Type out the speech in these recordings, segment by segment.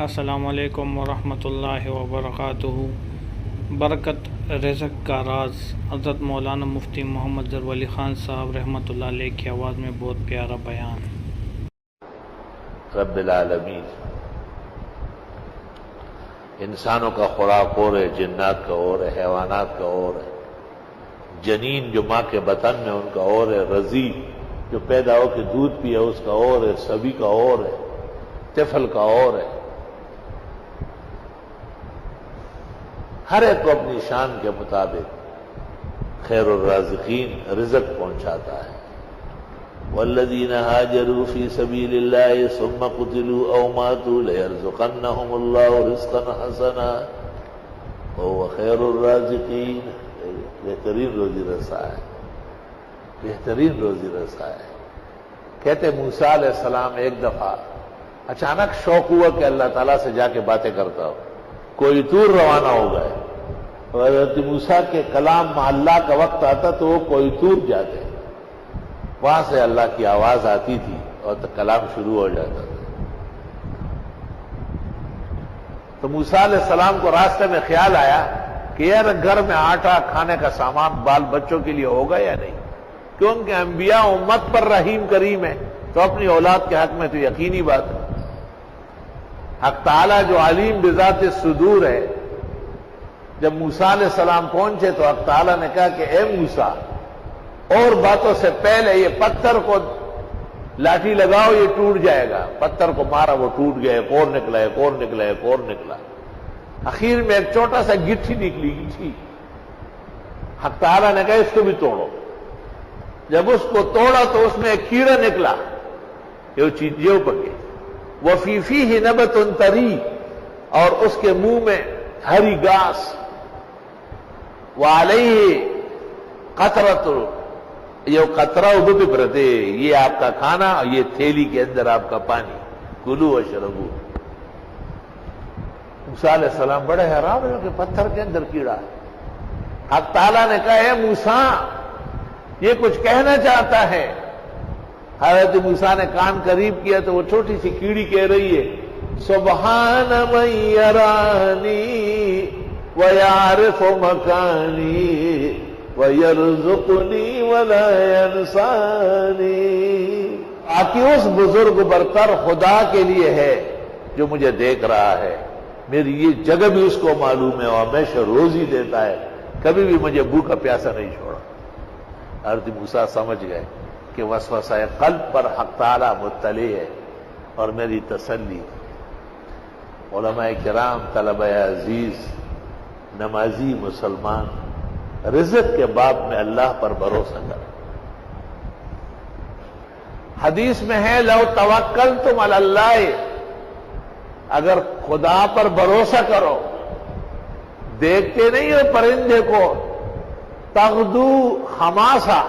السلام علیکم ورحمۃ اللہ وبرکاتہ۔ برکت رزق کا راز۔ حضرت مولانا مفتی محمد ضرور خان صاحب رحمۃ اللہ علیہ کی آواز میں بہت پیارا بیان۔ رب العالمین، انسانوں کا خوراک اور ہے، جنات کا اور ہے، حیوانات کا اور ہے۔ جنین جو ماں کے بطن میں ان کا اور ہے، رضی جو پیدا ہو کے دودھ پیا اس کا اور ہے، سبھی کا اور ہے، طفل کا اور ہے۔ ہر ایک کو اپنی شان کے مطابق خیر الرازقین رزق پہنچاتا ہے۔ والذین هاجروا فی سبیل اللہ ثم قتلوا او ماتوا لیرزقنهم اللہ رزقا حسنا۔ وهو خیر الرازقین بہترین روزی رسا ہے۔ بہترین روزی رسا ہے۔ کہتے موسیٰ علیہ السلام ایک دفعہ اچانک شوق ہوا کہ اللہ تعالیٰ سے جا کے باتیں کرتا ہو کوئی تور روانہ ہو گئے۔ حضرت موسیٰ کے کلام اللہ کا وقت آتا تو وہ کوئی تور جاتے۔ وہاں سے اللہ کی آواز آتی تھی اور تو کلام شروع ہو جاتا تھا۔ تو موسیٰ علیہ السلام کو راستے میں خیال آیا کہ یار گھر میں آٹا کھانے کا سامان بال بچوں کے لیے ہوگا یا نہیں؟ کیونکہ انبیاء امت پر رحیم کریم ہے، تو اپنی اولاد کے حق میں تو یقینی بات ہے۔ حق تعالیٰ جو علیم بذات صدور ہے جب موسا علیہ السلام پہنچے تو حق تعالیٰ نے کہا کہ اے موسا اور باتوں سے پہلے یہ پتھر کو لاٹھی لگاؤ، یہ ٹوٹ جائے گا۔ پتھر کو مارا، وہ ٹوٹ گیا، ایک اور نکلا، ایک اور نکلا، ایک اور نکلا۔ اخیر میں ایک چھوٹا سا گٹھی نکلی، گٹھی۔ حق تعالیٰ نے کہا، اس کو بھی توڑو۔ جب اس کو توڑا تو اس میں ایک کیڑا نکلا۔ یہ چیز یہ پکے وہ فیفی ہی نبت تری اور اس کے منہ میں ہری گاس وہ علیہ قطرت یہ قطرہ ادو پہ پرتے یہ آپ کا کھانا اور یہ تھیلی کے اندر آپ کا پانی۔ کلو و شربو موسا علیہ السلام بڑے حیران ہیں کہ پتھر کے اندر کیڑا ہے۔ حق تعالیٰ نے کہا ہے موسا یہ کچھ کہنا چاہتا ہے۔ حضرت موسا نے کان قریب کیا تو وہ چھوٹی سی کیڑی کہہ رہی ہے، سبحان میرانی ویارف مکانی ویرزقنی ولا ینسانی آکی اس بزرگ برتر خدا کے لیے ہے جو مجھے دیکھ رہا ہے۔ میری یہ جگہ بھی اس کو معلوم ہے اور ہمیشہ روزی دیتا ہے۔ کبھی بھی مجھے بھوکا پیاسا نہیں چھوڑا۔ حضرت موسا سمجھ گئے کہ وسوسہ قلب پر حق تعالی مطلع ہے اور میری تسلی۔ علماء کرام طلبہ عزیز نمازی مسلمان رزق کے باب میں اللہ پر بھروسہ کریں حدیث میں ہے، لو توکل تم اللہ، اگر خدا پر بھروسہ کرو، دیکھتے نہیں ہو پرندے کو، تغدو خماسا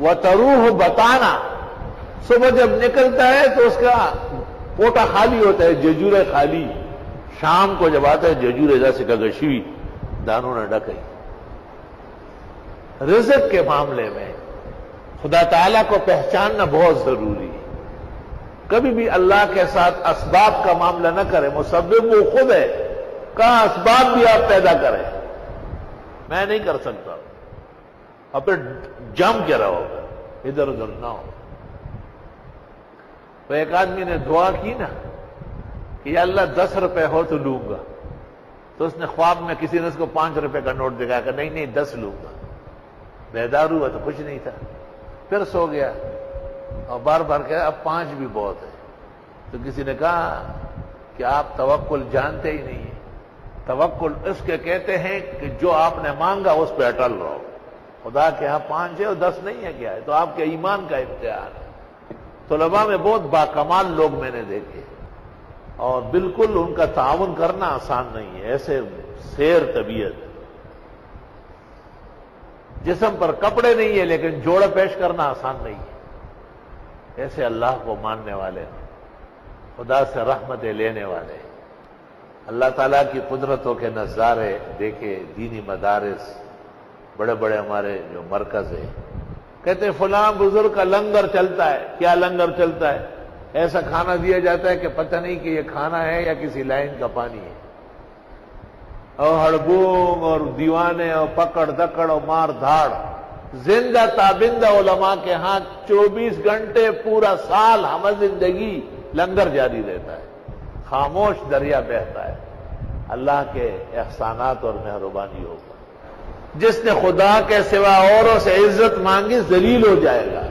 و تروح بتانا صبح جب نکلتا ہے تو اس کا پوٹا خالی ہوتا ہے، ججورے خالی۔ شام کو جب آتا ہے ججورے جیسے کگشوی دانوں نے ڈکئی رزق کے معاملے میں خدا تعالی کو پہچاننا بہت ضروری ہے۔ کبھی بھی اللہ کے ساتھ اسباب کا معاملہ نہ کرے مسبب وہ خود ہے، کہاں اسباب بھی آپ پیدا کریں۔ میں نہیں کر سکتا۔ اور پھر جم کے رہو، ادھر ادھر نہ ہو۔ تو ایک آدمی نے دعا کی نا کہ یا اللہ دس روپے ہو تو لوں گا۔ تو اس نے خواب میں کسی نے اس کو پانچ روپے کا نوٹ دکھایا کہ نہیں نہیں، دس لوں گا۔ بیدار ہوا تو کچھ نہیں تھا۔ پھر سو گیا۔ اور بار بار کہا، اب پانچ بھی بہت ہے۔ تو کسی نے کہا کہ آپ توکل جانتے ہی نہیں ہیں۔ توکل اس کے کہتے ہیں کہ جو آپ نے مانگا اس پہ اٹل رہو۔ خدا کے یہاں پانچ ہے اور دس نہیں ہے کیا ہے۔ تو آپ کے ایمان کا امتحان ہے۔ طلباء میں بہت باکمال لوگ میں نے دیکھے۔ اور بالکل ان کا تعاون کرنا آسان نہیں ہے، ایسے سیر طبیعت۔ جسم پر کپڑے نہیں ہے لیکن جوڑ پیش کرنا آسان نہیں ہے۔ ایسے اللہ کو ماننے والے خدا سے رحمتیں لینے والے اللہ تعالیٰ کی قدرتوں کے نظارے دیکھے، دینی مدارس، بڑے بڑے ہمارے جو مرکز ہیں۔ کہتے فلاں بزرگ کا لنگر چلتا ہے۔ کیا لنگر چلتا ہے؟ ایسا کھانا دیا جاتا ہے کہ پتہ نہیں کہ یہ کھانا ہے یا کسی لائن کا پانی ہے۔ اور ہڑبونگ اور دیوانے اور پکڑ دکڑ اور مار دھاڑ۔ زندہ تابندہ علماء کے ہاں چوبیس گھنٹے پورا سال ہم زندگی لنگر جاری رہتا ہے۔ خاموش دریا بہتا ہے۔ اللہ کے احسانات اور مہربانی ہوگا جس نے خدا کے سوا اوروں سے عزت مانگی ذلیل ہو جائے گا۔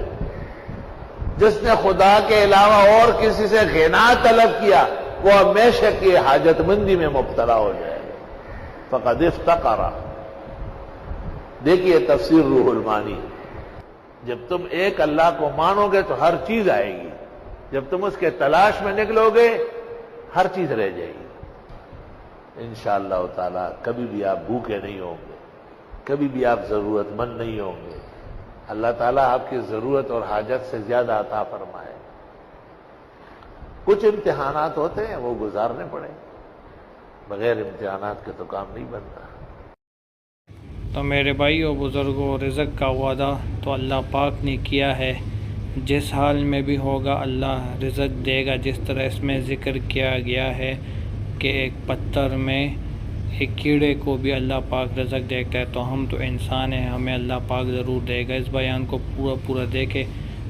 جس نے خدا کے علاوہ اور کسی سے غنا طلب کیا، وہ ہمیشہ کی حاجت مندی میں مبتلا ہو جائے۔ گا فقد افتقرا۔ دیکھیے تفسیر روح المانی۔ جب تم ایک اللہ کو مانو گے تو ہر چیز آئے گی۔ جب تم اس کے تلاش میں نکلو گے، ہر چیز رہ جائے گی۔ انشاءاللہ اللہ تعالی کبھی بھی آپ بھوکے نہیں ہوں گے۔ کبھی بھی آپ ضرورت مند نہیں ہوں گے۔ اللہ تعالیٰ آپ کی ضرورت اور حاجت سے زیادہ عطا فرمائے۔ کچھ امتحانات ہوتے ہیں، وہ گزارنے پڑے۔ بغیر امتحانات کے تو کام نہیں بنتا۔ تو میرے بھائی اور بزرگوں رزق کا وعدہ تو اللہ پاک نے کیا ہے۔ جس حال میں بھی ہوگا، اللہ رزق دے گا۔ جس طرح اس میں ذکر کیا گیا ہے کہ ایک پتھر میں ایک کیڑے کو بھی اللہ پاک رزق دیکھتا ہے تو ہم تو انسان ہیں، ہمیں اللہ پاک ضرور دے گا۔ اس بیان کو پورا پورا دیکھے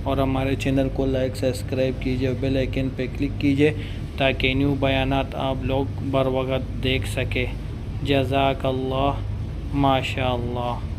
اور ہمارے چینل کو لائک، سبسکرائب کیجیے اور بیل آئیکن پہ کلک کیجیے تاکہ نیو بیانات آپ لوگ بر وقت دیکھ سکے جزاک اللہ ماشاء اللہ